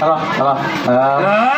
好好好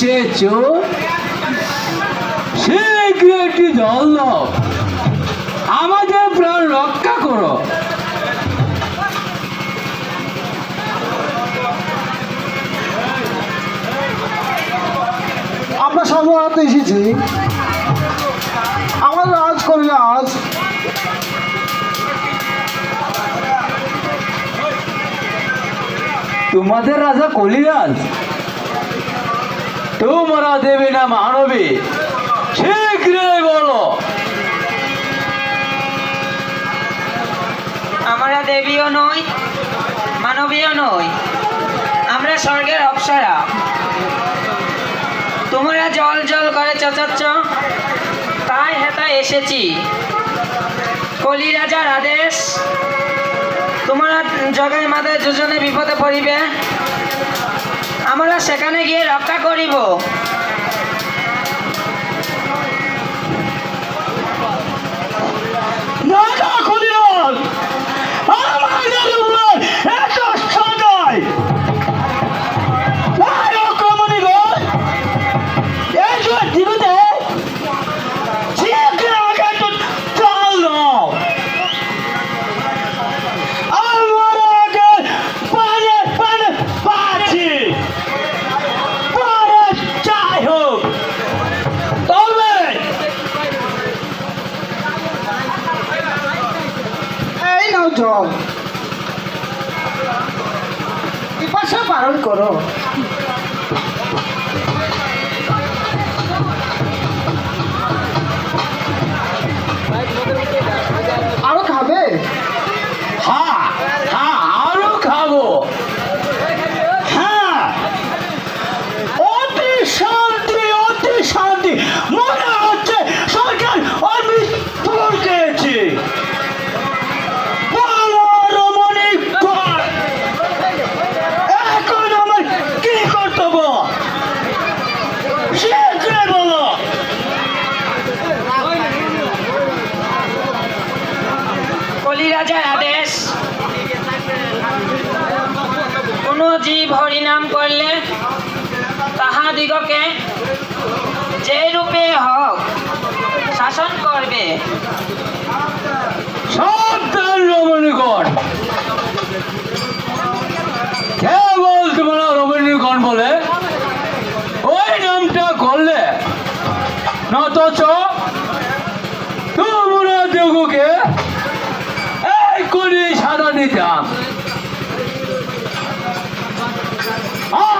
এসেছ? শীঘ্র একটি জল আমাদের প্রাণ রক্ষা করো। আমরা সর্বরাত এসেছি। আমার রাজ করিলে আজ তোমাদের রাজা কলিরাজ। তোমরা দেবে না মানবে? শীঘ্রই বলো। আমরা দেবীও নই মানবীয় নই। আমরা স্বর্গের অপ্সরা। তোমরা জল জল করে চেঁচাচ্ছ, তাই হেতা এসেছি। কলি রাজার আদেশ, তোমরা জগাই মাথায় দুজনে বিপদে পড়িবে। আমরা সেখানে গিয়ে রক্ষা করিব। চল এ পাশে করো। কারণে যান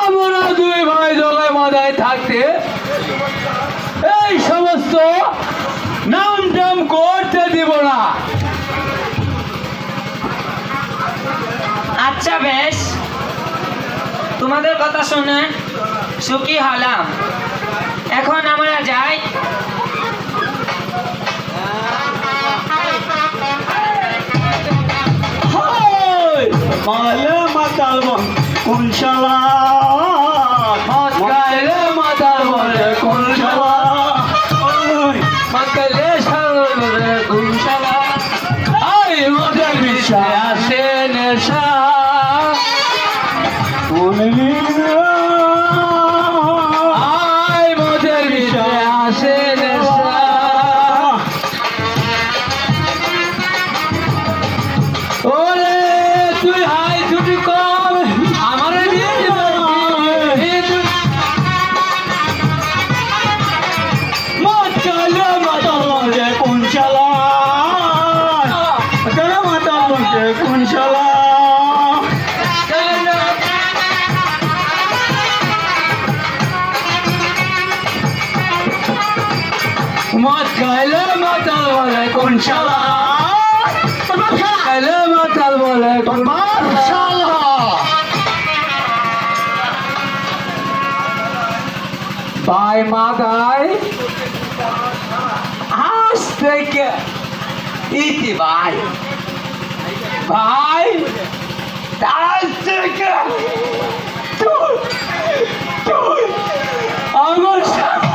আমরা দুই ভাই জলে মাজায় থাকতে এই সমস্ত নাম টাম করতে দিব না। আচ্ছা বেশ। তোমাদের কথা শুনে সুখী হলাম। এখন আমরা যাই সালা By Madai হাস থেকে ইতি ভাই। ভাই তার থেকে তুই তুই আমার সাথে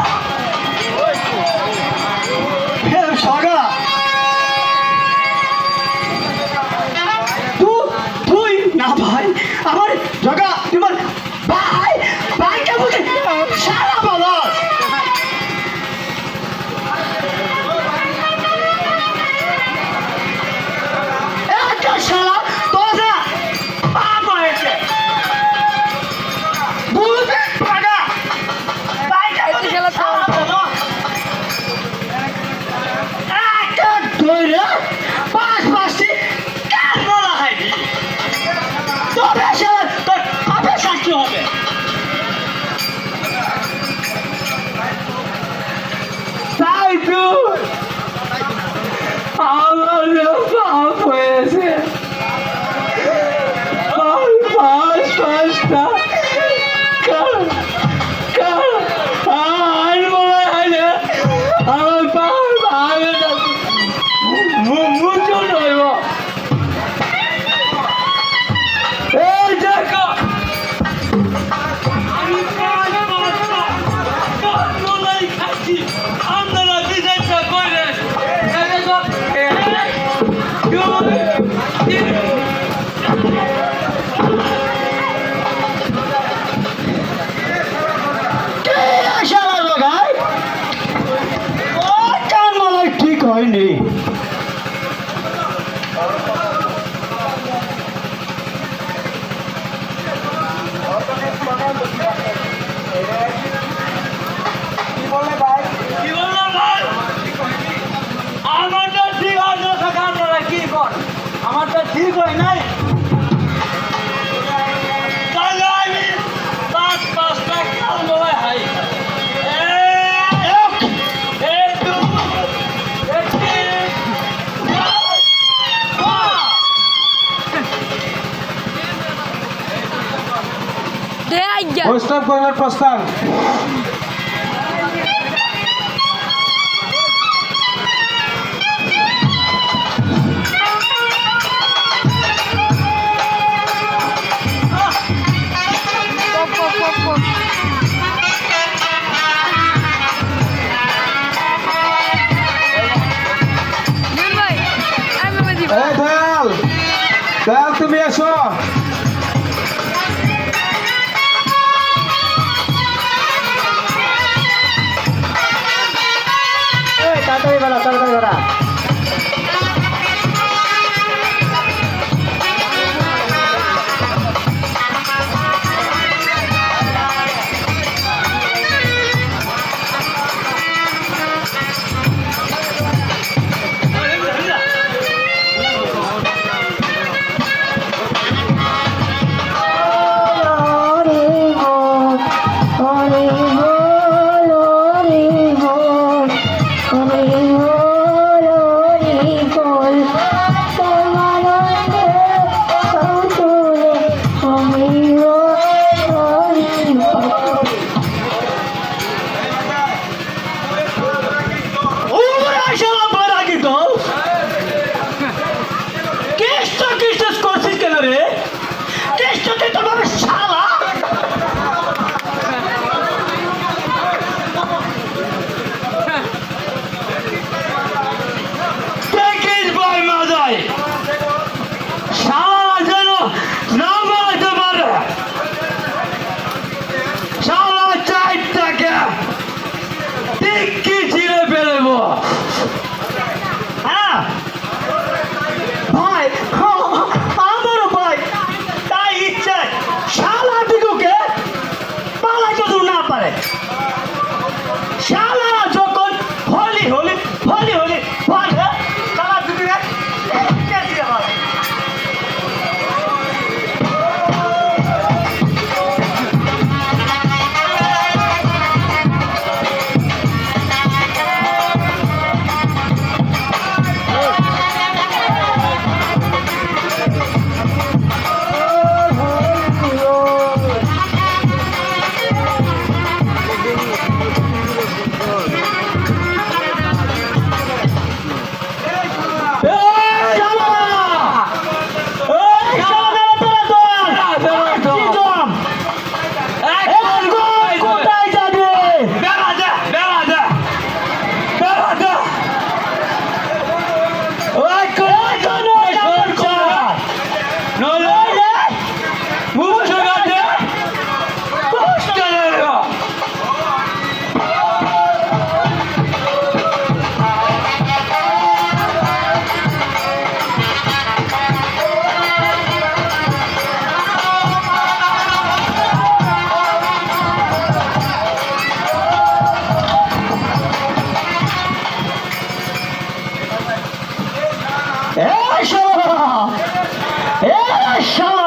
বৈষ্ণব গণের প্রস্থান Dal, তুমি এসো। তাড়াতাড়ি বেড়া তাড়াতাড়ি বেড়া সারা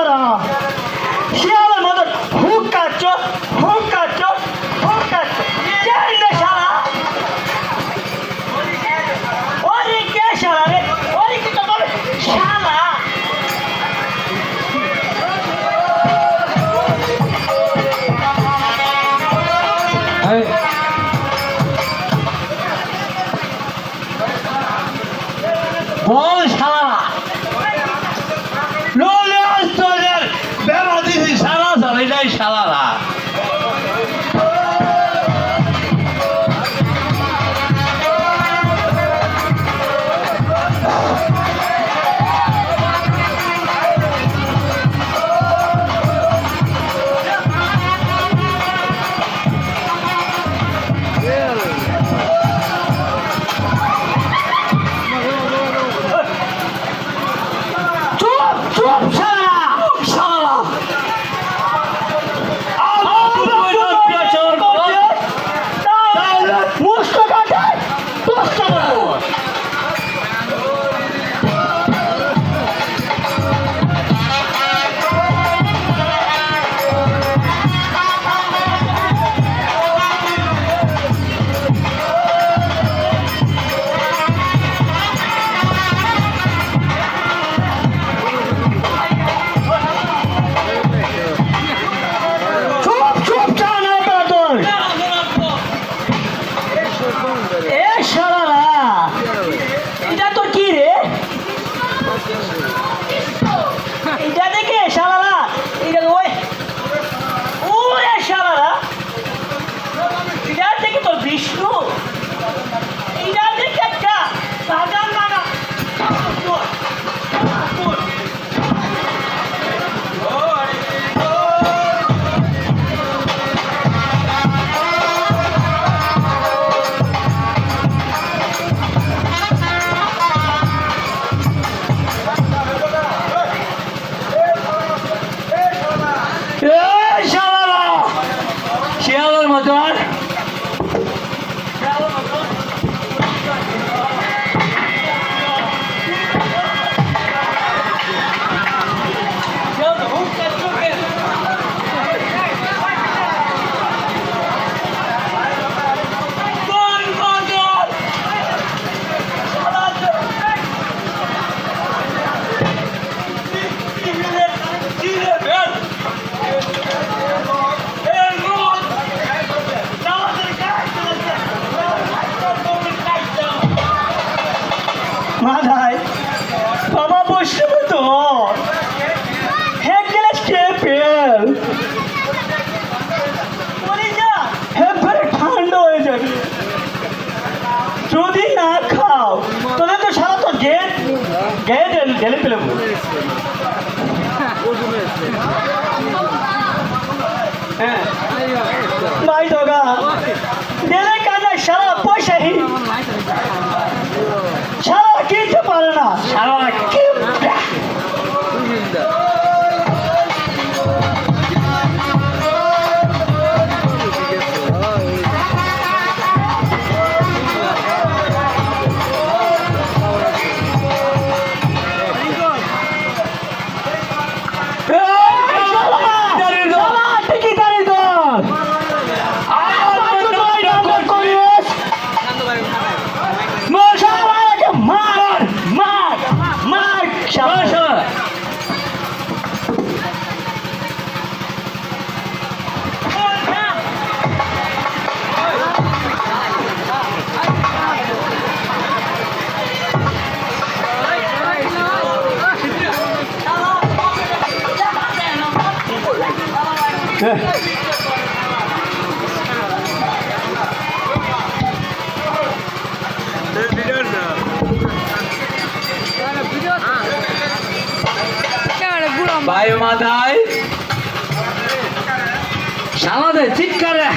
看到了 ছাড়া কিনতে পারে না। ছাড়া বায়ু মাথায়। শালাদের চিৎকারে।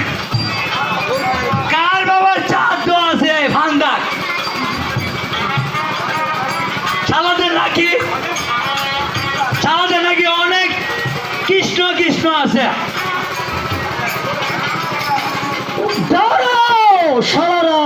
সারা